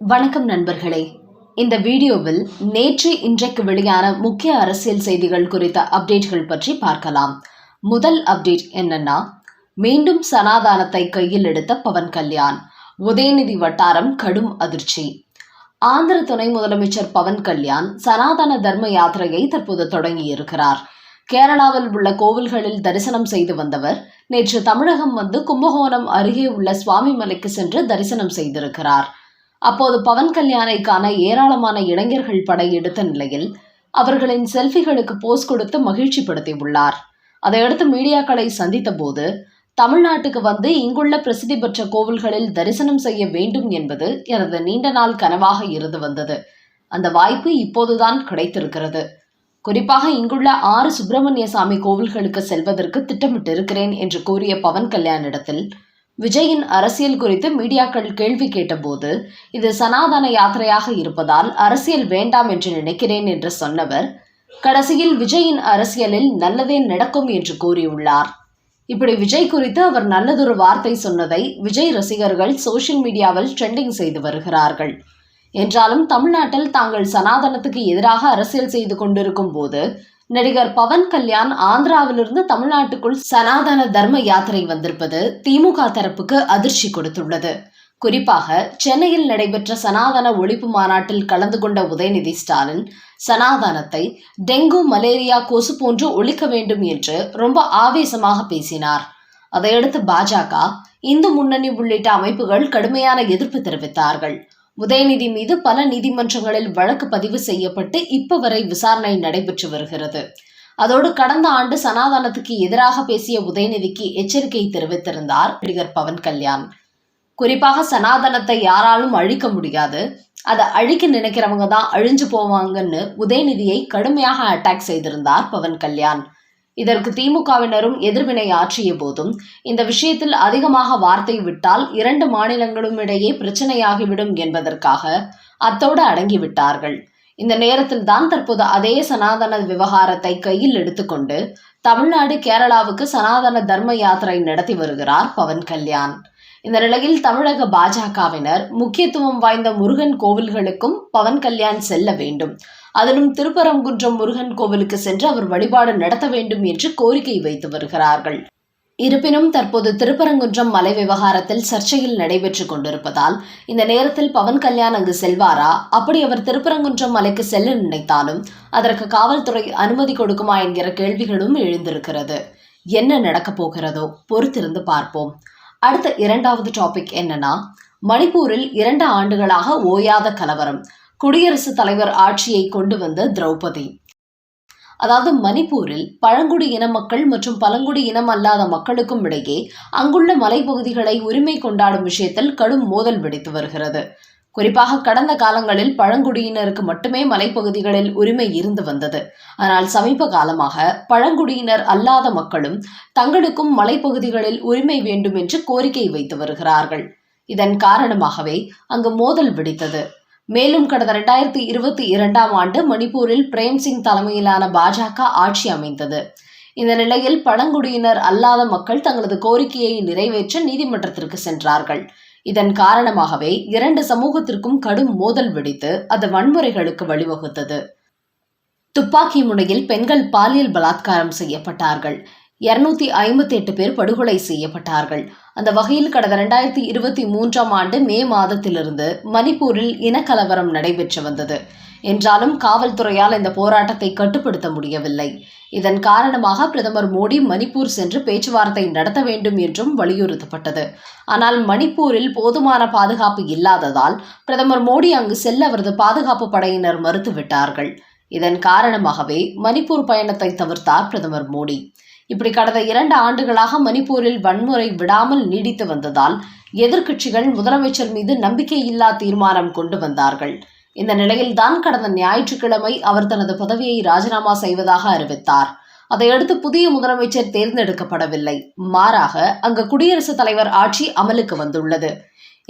வணக்கம் நண்பர்களே. இந்த வீடியோவில் நேற்று இன்றைக்கு வெளியான முக்கிய அரசியல் செய்திகள் குறித்த அப்டேட்கள் பற்றி பார்க்கலாம். முதல் அப்டேட் என்னன்னா மீண்டும் சனாதானத்தை கையில் எடுத்த பவன் கல்யாண். உதயநிதி வட்டாரம் கடும் அதிர்ச்சி. ஆந்திர துணை முதலமைச்சர் பவன் கல்யாண் சனாதன தர்ம யாத்திரையை தற்போது தொடங்கியிருக்கிறார். கேரளாவில் உள்ள கோவில்களில் தரிசனம் செய்து வந்தவர் நேற்று தமிழகம் வந்து கும்பகோணம் அருகே உள்ள சுவாமிமலைக்கு சென்று தரிசனம் செய்திருக்கிறார். அப்போது பவன் கல்யாணைக்கான ஏராளமான இளைஞர்கள் படை எடுத்த நிலையில் அவர்களின் செல்ஃபிகளுக்கு போஸ் கொடுத்து மகிழ்ச்சிப்படுத்தியுள்ளார். அதையடுத்து மீடியாக்களை சந்தித்த போது தமிழ்நாட்டுக்கு வந்து இங்குள்ள பிரசித்தி பெற்ற கோவில்களில் தரிசனம் செய்ய வேண்டும் என்பது எனது நீண்ட நாள் கனவாக இருந்து வந்தது. அந்த வாய்ப்பு இப்போதுதான் கிடைத்திருக்கிறது. குறிப்பாக இங்குள்ள ஆறு சுப்பிரமணிய சாமி கோவில்களுக்கு செல்வதற்கு திட்டமிட்டிருக்கிறேன் என்று கூறிய பவன் கல்யாணிடத்தில் விஜயின் அரசியல் குறித்து மீடியாக்கள் கேள்வி கேட்டபோது இது சனாதன யாத்திரையாக இருப்பதால் அரசியல் வேண்டாம் என்று நினைக்கிறேன் என்று சொன்னவர் கடைசியில் விஜயின் அரசியலில் நல்லதே நடக்கும் என்று கூறியுள்ளார். இப்படி விஜய் குறித்து அவர் நல்லதொரு வார்த்தை சொன்னதை விஜய் ரசிகர்கள் சோசியல் மீடியாவில் ட்ரெண்டிங் செய்து வருகிறார்கள். என்றாலும் தமிழ்நாட்டில் தாங்கள் சனாதனத்துக்கு எதிராக அரசியல் செய்து கொண்டிருக்கும் போது நடிகர் பவன் கல்யாண் ஆந்திராவிலிருந்து தமிழ்நாட்டுக்குள் சனாதன தர்ம யாத்திரை வந்திருப்பது திமுக தரப்புக்கு அதிர்ச்சி கொடுத்துள்ளது. குறிப்பாக சென்னையில் நடைபெற்ற சனாதன ஒழிப்பு மாநாட்டில் கலந்து கொண்ட உதயநிதி ஸ்டாலின் சனாதனத்தை டெங்கு மலேரியா கொசு போன்று ஒழிக்க வேண்டும் என்று ரொம்ப ஆவேசமாக பேசினார். அதையடுத்து பாஜக இந்து முன்னணி உள்ளிட்ட அமைப்புகள் கடுமையான எதிர்ப்பு தெரிவித்தார்கள். உதயநிதி மீது பல நீதிமன்றங்களில் வழக்கு பதிவு செய்யப்பட்டு இப்ப வரை விசாரணை நடைபெற்று வருகிறது. அதோடு கடந்த ஆண்டு சனாதனத்துக்கு எதிராக பேசிய உதயநிதிக்கு எச்சரிக்கை தெரிவித்திருந்தார் நடிகர் பவன் கல்யாண். குறிப்பாக சனாதனத்தை யாராலும் அழிக்க முடியாது. அதை அழிக்க நினைக்கிறவங்க தான் அழிஞ்சு போவாங்கன்னு உதயநிதியை கடுமையாக அட்டாக் செய்திருந்தார் பவன் கல்யாண். இதற்கு திமுகவினரும் எதிர்வினை ஆற்றிய போதும் இந்த விஷயத்தில் அதிகமாக வார்த்தை விட்டால் இரண்டு மாநிலங்களும் இடையே பிரச்சனையாகிவிடும் என்பதற்காக அத்தோடு அடங்கிவிட்டார்கள். இந்த நேரத்தில் தான் தற்போது அதே சனாதன விவகாரத்தை கையில் எடுத்துக்கொண்டு தமிழ்நாடு கேரளாவுக்கு சனாதன தர்ம யாத்திரை நடத்தி வருகிறார் பவன் கல்யாண். இந்த நிலையில் தமிழக பாஜகவினர் முக்கியத்துவம் வாய்ந்த முருகன் கோவில்களுக்கும் பவன் கல்யாண் செல்ல வேண்டும். அதிலும் திருப்பரங்குன்றம் முருகன் கோவிலுக்கு சென்று அவர் வழிபாடு நடத்த வேண்டும் என்று கோரிக்கை வைத்து வருகிறார்கள். இருப்பினும் தற்போது திருப்பரங்குன்றம் மலை விவகாரத்தில் சர்ச்சையில் நடைபெற்று கொண்டிருப்பதால் இந்த நேரத்தில் பவன் கல்யாண் அங்கு செல்வாரா? அப்படி அவர் திருப்பரங்குன்றம் மலைக்கு செல்ல நினைத்தாலும் அதற்கு காவல்துறை அனுமதி கொடுக்குமா என்கிற கேள்விகளும் எழுந்திருக்கிறது. என்ன நடக்கப் போகிறதோ பொறுத்திருந்து பார்ப்போம். அடுத்த இரண்டாவது டாபிக் என்னன்னா மணிப்பூரில் இரண்டு ஆண்டுகளாக ஓயாத கலவரம். குடியரசுத் தலைவர் ஆட்சியை கொண்டு வந்த திரௌபதி. அதாவது மணிப்பூரில் பழங்குடி இன மக்கள் மற்றும் பழங்குடி இனம் அல்லாத மக்களுக்கும் இடையே அங்குள்ள மலைப்பகுதிகளை உரிமை கொண்டாடும் விஷயத்தில் கடும் மோதல் வெடித்து வருகிறது. குறிப்பாக கடந்த காலங்களில் பழங்குடியினருக்கு மட்டுமே மலைப்பகுதிகளில் உரிமை இருந்து வந்தது. ஆனால் சமீப காலமாக பழங்குடியினர் அல்லாத மக்களும் தங்களுக்கும் மலைப்பகுதிகளில் உரிமை வேண்டும் என்று கோரிக்கை வைத்து வருகிறார்கள். இதன் காரணமாகவே அங்கு மோதல் வெடித்தது. மேலும் கடந்த இரண்டாயிரத்தி இருபத்தி இரண்டாம் ஆண்டு மணிப்பூரில் பிரேம்சிங் தலைமையிலான பாஜக ஆட்சி அமைந்தது. இந்த நிலையில் பழங்குடியினர் அல்லாத மக்கள் தங்களது கோரிக்கையை நிறைவேற்ற நீதிமன்றத்திற்கு சென்றார்கள். இதன் காரணமாகவே இரண்டு சமூகத்திற்கும் கடும் மோதல் வெடித்து அது வன்முறைகளுக்கு வழிவகுத்தது. துப்பாக்கி முனையில் பெண்கள் பாலியல் பலாத்காரம் செய்யப்பட்டார்கள். இருநூத்தி ஐம்பத்தி எட்டு பேர் படுகொலை செய்யப்பட்டார்கள். அந்த வகையில் கடந்த ரெண்டாயிரத்தி இருபத்தி மூன்றாம் ஆண்டு மே மாதத்திலிருந்து மணிப்பூரில் இனக்கலவரம் நடைபெற்று வந்தது. என்றாலும் காவல்துறையால் இந்த போராட்டத்தை கட்டுப்படுத்த முடியவில்லை. இதன் காரணமாக பிரதமர் மோடி மணிப்பூர் சென்று பேச்சுவார்த்தை நடத்த வேண்டும் என்றும் வலியுறுத்தப்பட்டது. ஆனால் மணிப்பூரில் போதுமான பாதுகாப்பு இல்லாததால் பிரதமர் மோடி அங்கு செல்ல அவரது பாதுகாப்பு படையினர் மறுத்துவிட்டார்கள். இதன் காரணமாகவே மணிப்பூர் பயணத்தை தவிர்த்தார் பிரதமர் மோடி. இப்படி கடந்த இரண்டு ஆண்டுகளாக மணிப்பூரில் வன்முறை விடாமல் நீடித்து வந்ததால் எதிர்க்கட்சிகள் முதலமைச்சர் மீது நம்பிக்கையில்லா தீர்மானம் கொண்டு வந்தார்கள். இந்த நிலையில்தான் கடந்த ஞாயிற்றுக்கிழமை அவர் தனது பதவியை ராஜினாமா செய்வதாக அறிவித்தார். அதையடுத்து புதிய முதலமைச்சர் தேர்ந்தெடுக்கப்படவில்லை. மாறாக அங்கு குடியரசுத் தலைவர் ஆட்சி அமலுக்கு வந்துள்ளது.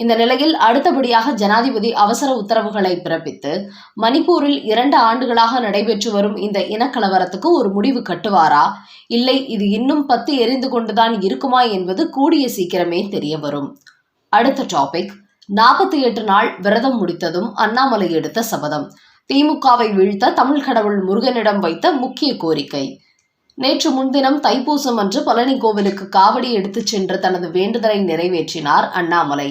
இந்த நிலையில் அடுத்தபடியாக ஜனாதிபதி அவசர உத்தரவுகளை பிறப்பித்து மணிப்பூரில் இரண்டு ஆண்டுகளாக நடைபெற்று வரும் இந்த இனக்கலவரத்துக்கு ஒரு முடிவு கட்டுவாரா? இல்லை இது இன்னும் பத்து எரிந்து கொண்டுதான் இருக்குமா என்பது கூடிய சீக்கிரமே தெரிய வரும். அடுத்த டாபிக் நாற்பத்தி எட்டு நாள் விரதம் முடித்ததும் அண்ணாமலை எடுத்த சபதம். திமுகவை வீழ்த்த தமிழ் கடவுள் முருகனிடம் வைத்த முக்கிய கோரிக்கை. நேற்று முன்தினம் தைப்பூசம் அன்று பழனி கோவிலுக்கு காவடி எடுத்துச் சென்று தனது வேண்டுதலை நிறைவேற்றினார் அண்ணாமலை.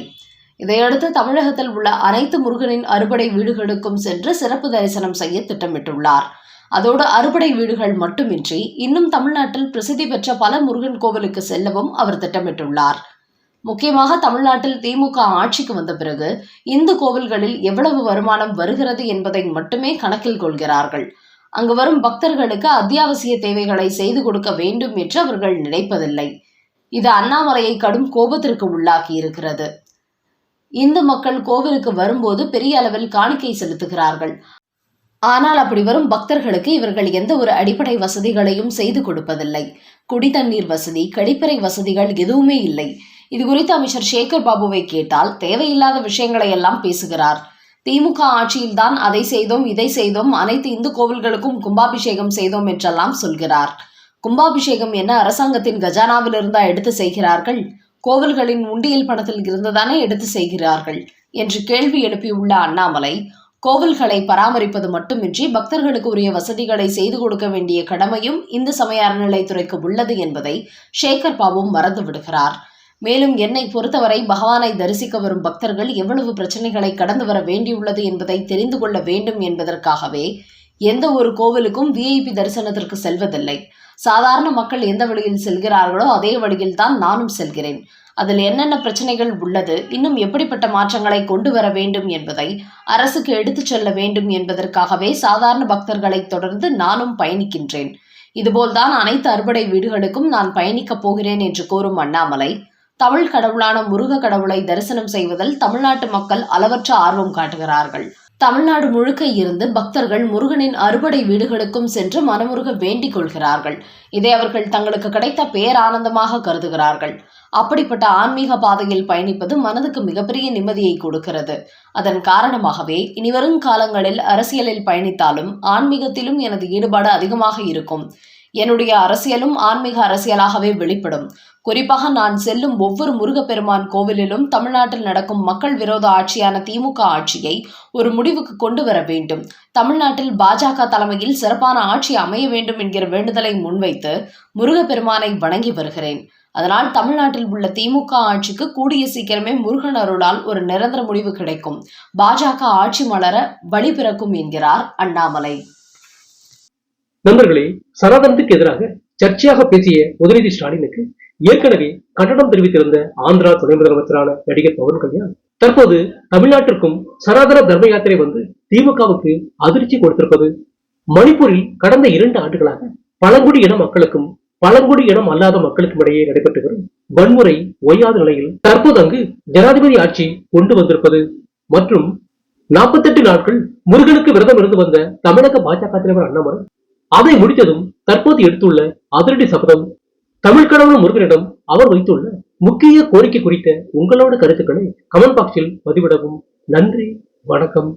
இதையடுத்து தமிழகத்தில் உள்ள அனைத்து முருகனின் அறுபடை வீடுகளுக்கும் சென்று சிறப்பு தரிசனம் செய்ய திட்டமிட்டுள்ளார். அதோடு அறுபடை வீடுகள் மட்டுமின்றி இன்னும் தமிழ்நாட்டில் பிரசித்தி பெற்ற பல முருகன் கோவிலுக்கு செல்லவும் அவர் திட்டமிட்டுள்ளார். முக்கியமாக தமிழ்நாட்டில் திமுக ஆட்சிக்கு வந்த பிறகு இந்து கோவில்களில் எவ்வளவு வருமானம் வருகிறது என்பதை மட்டுமே கணக்கில் கொள்கிறார்கள். அங்கு வரும் பக்தர்களுக்கு அத்தியாவசிய தேவைகளை செய்து கொடுக்க வேண்டும் என்று அவர்கள் நினைப்பதில்லை. இது அண்ணாமலையை கடும் கோபத்திற்கு உள்ளாகி இருக்கிறது இந்து மக்கள் கோவிலுக்கு வரும்போது பெரிய அளவில் காணிக்கை செலுத்துகிறார்கள். ஆனால் அப்படி வரும் பக்தர்களுக்கு இவர்கள் எந்த ஒரு அடிப்படை வசதிகளையும் செய்து கொடுப்பதில்லை. குடிதண்ணீர் வசதி கழிப்பறை வசதிகள் எதுவுமே இல்லை. இது குறித்து அமைச்சர் சேகர் பாபுவை கேட்டால் தேவையில்லாத விஷயங்களை எல்லாம் பேசுகிறார். திமுக ஆட்சியில்தான் அதை செய்தோம் இதை செய்தோம் அனைத்து இந்து கோவில்களுக்கும் கும்பாபிஷேகம் செய்தோம் என்றெல்லாம் சொல்கிறார். கும்பாபிஷேகம் என்ன அரசாங்கத்தின் கஜானாவிலிருந்தா எடுத்து செய்கிறார்கள்? கோவில்களின் உண்டியல் பணத்தில் இருந்துதானே எடுத்து செய்கிறார்கள் என்று கேள்வி எழுப்பியுள்ள அண்ணாமலை கோவில்களை பராமரிப்பது மட்டுமின்றி பக்தர்களுக்கு உரிய வசதிகளை செய்து கொடுக்க வேண்டிய கடமையும் இந்து சமய அறநிலைத்துறைக்கு உள்ளது என்பதை சேகர் பாபும் மறந்து விடுகிறார். மேலும் என்னை பொறுத்தவரை பகவானை தரிசிக்க வரும் பக்தர்கள் எவ்வளவு பிரச்சனைகளை கடந்து வர வேண்டியுள்ளது என்பதை தெரிந்து கொள்ள வேண்டும் என்பதற்காகவே எந்த ஒரு கோவிலுக்கும் விஐபி தரிசனத்திற்கு செல்வதில்லை. சாதாரண மக்கள் எந்த வழியில் செல்கிறார்களோ அதே வழியில் தான் நானும் செல்கிறேன். அதில் என்னென்ன பிரச்சனைகள் உள்ளது இன்னும் எப்படிப்பட்ட மாற்றங்களை கொண்டு வர வேண்டும் என்பதை அரசுக்கு எடுத்துச் செல்ல வேண்டும் என்பதற்காகவே சாதாரண பக்தர்களை தொடர்ந்து நானும் பயணிக்கின்றேன். இதுபோல்தான் அனைத்து அறுபடை வீடுகளுக்கும் நான் பயணிக்கப் போகிறேன் என்று கூறும் அண்ணாமலை தமிழ் கடவுளான முருக கடவுளை தரிசனம் செய்வதில் தமிழ்நாட்டு மக்கள் அளவற்ற ஆர்வம் காட்டுகிறார்கள். தமிழ்நாடு முழுக்க இருந்து பக்தர்கள் முருகனின் அறுபடை வீடுகளுக்கும் சென்று மனமுருக வேண்டிக் கொள்கிறார்கள். இதை அவர்கள் தங்களுக்கு கிடைத்த பேரானந்தமாக கருதுகிறார்கள். அப்படிப்பட்ட ஆன்மீக பாதையில் பயணிப்பது மனதுக்கு மிகப்பெரிய நிம்மதியை கொடுக்கிறது. அதன் காரணமாகவே இனிவரும் காலங்களில் அரசியலில் பயணித்தாலும் ஆன்மீகத்திலும் எனது ஈடுபாடு அதிகமாக இருக்கும். என்னுடைய அரசியலும் ஆன்மீக அரசியலாகவே வெளிப்படும். குறிப்பாக நான் செல்லும் ஒவ்வொரு முருகப்பெருமான் கோவிலிலும் தமிழ்நாட்டில் நடக்கும் மக்கள் விரோத ஆட்சியான திமுக ஆட்சியை ஒரு முடிவுக்கு கொண்டு வர வேண்டும். தமிழ்நாட்டில் பாஜக தலைமையில் சிறப்பான ஆட்சி அமைய வேண்டும் என்கிற வேண்டுதலை முன்வைத்து முருகப்பெருமானை வணங்கி வருகிறேன். அதனால் தமிழ்நாட்டில் உள்ள திமுக ஆட்சிக்கு கூடிய சீக்கிரமே முருகன் அருளால் ஒரு நிரந்தர முடிவு கிடைக்கும். பாஜக ஆட்சி மலர வழி பிறக்கும் என்கிறார் அண்ணாமலை. நண்பர்களே சனாதனத்துக்கு எதிராக சர்ச்சையாக பேசிய உதயநிதி ஸ்டாலினுக்கு ஏற்கனவே கண்டனம் தெரிவித்திருந்த ஆந்திரா துணை முதலமைச்சரான நடிகர் பவன் கல்யாண் தற்போது தமிழ்நாட்டிற்கும் சனாதன தர்ம யாத்திரை வந்து திமுகவுக்கு அதிர்ச்சி கொடுத்திருப்பது மணிப்பூரில் கடந்த இரண்டு ஆண்டுகளாக பழங்குடி இன மக்களுக்கும் பழங்குடி இனம் அல்லாத மக்களுக்கும் இடையே நடைபெற்று வரும் வன்முறை ஒய்யாத நிலையில் தற்போது அங்கு ஜனாதிபதி ஆட்சி கொண்டு வந்திருப்பது மற்றும் நாற்பத்தெட்டு நாட்கள் முருகனுக்கு விரதம் இருந்து வந்த தமிழக பாஜக தலைவர் அண்ணாமலை அதை முடித்ததும் தற்போது எடுத்துள்ள அதிரடி சபதம் தமிழ் கடவுள் முருகனிடம் அவர் வைத்துள்ள முக்கிய கோரிக்கை குறித்த உங்களோட கருத்துக்களை கமெண்ட் பாக்ஸில் பதிவிடவும். நன்றி வணக்கம்.